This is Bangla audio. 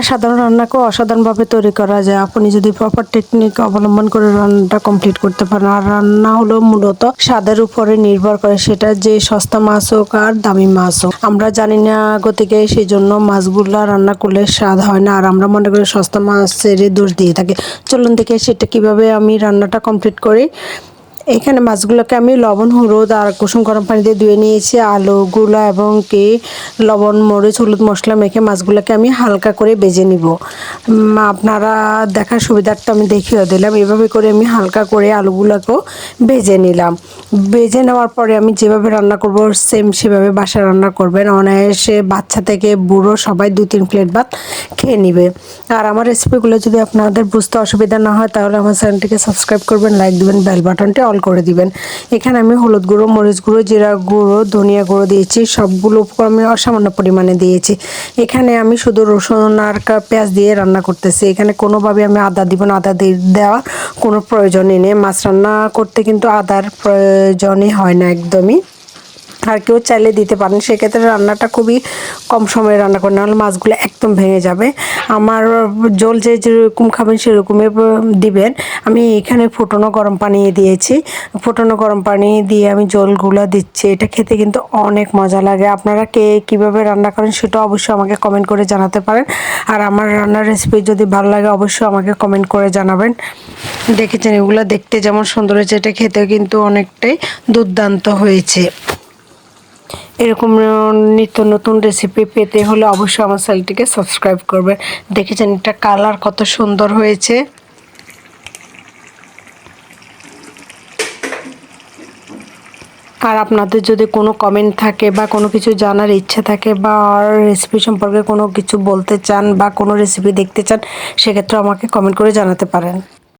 একটা সাধারণ রান্নাকেও অসাধারণভাবে তৈরি করা যায়। আপনি যদি প্রপার টেকনিক অবলম্বন করে রান্নাটা কমপ্লিট করতে পারেন। আর রান্না হলো মূলত স্বাদের উপরে নির্ভর করে। সেটা যে সস্তা মাছ হোক আর দামি মাছ হোক। আমরা জানি না গতিকে সেই জন্য মাছগুলা রান্না করলে স্বাদ হয় না। আর আমরা মনে করি সস্তা মাছের দোষ দিয়ে থাকি। চলুন দেখে সেটা কীভাবে আমি রান্নাটা কমপ্লিট করি। এখানে মাছগুলোকে আমি লবণ, হলুদ আর কুসুম গরম পানি দিয়ে ধুয়ে নিয়েছি। আলুগুলো এবং কি লবণ, মরিচ, হলুদ মশলা মেখে মাছগুলোকে আমি হালকা করে বেজে নিব। আপনারা দেখার সুবিধার্থে আমি দেখিয়ে দিলাম। এভাবে করে আমি হালকা করে আলুগুলোকেও ভেজে নিলাম। ভেজে নেওয়ার পরে আমি যেভাবে রান্না করব সেম সেভাবে বাসায় রান্না করবেন। অনায়াসে বাচ্চা থেকে বুড়ো সবাই দু তিন প্লেট ভাত খেয়ে নিবে। আর আমার রেসিপিগুলো যদি আপনাদের বুঝতে অসুবিধা না হয়, তাহলে আমার চ্যানেলটিকে সাবস্ক্রাইব করবেন লাইক দেবেন বেল বাটনটি অল করে দিবেন। এখানে আমি হলুদ গুঁড়ো, মরিচ গুঁড়ো, জিরা গুঁড়ো, ধনিয়া গুঁড়ো দিয়েছি। সবগুলো আমি অসামান্য পরিমাণে দিয়েছি। এখানে আমি শুধু রসুন আর পেঁয়াজ দিয়ে রান্না করতেছি। এখানে কোনোভাবে আমি আদা দিব না। আদা দিয়ে দেওয়ার কোনো প্রয়োজনই নেই। মাছ রান্না করতে কিন্তু আদার প্রয়োজনই হয় না একদমই। আর কেউ চাইলে দিতে পারেন। সেক্ষেত্রে রান্নাটা খুবই কম সময়ে রান্না করে নাহলে মাছগুলো একদম ভেঙে যাবে। আমার জল যে যেরকম খাবেন সেরকমই দিবেন। আমি এখানে ফুটনো গরম পানি দিয়েছি। ফুটনো গরম পানি দিয়ে আমি জলগুলো দিচ্ছি। এটা খেতে কিন্তু অনেক মজা লাগে। আপনারা কে কীভাবে রান্না করেন সেটা অবশ্যই আমাকে কমেন্ট করে জানাতে পারেন। আর আমার রান্নার রেসিপি যদি ভালো লাগে, অবশ্যই আমাকে কমেন্ট করে জানাবেন। দেখেছেন, এগুলো দেখতে যেমন সুন্দর হয়েছে, এটা খেতেও কিন্তু অনেকটাই দুর্দান্ত হয়েছে। এরকম নিত্য নতুন রেসিপি পেতে হলে অবশ্যই আমার চ্যানেলটিকে সাবস্ক্রাইব করবে। দেখেছেন এটা কালার কত সুন্দর হয়েছে। আর আপনাদের যদি কোনো কমেন্ট থাকে বা কোনো কিছু জানার ইচ্ছা থাকে বা রেসিপি সম্পর্কে কোনো কিছু বলতে চান বা কোনো রেসিপি দেখতে চান, সেক্ষেত্রে আমাকে কমেন্ট করে জানাতে পারেন।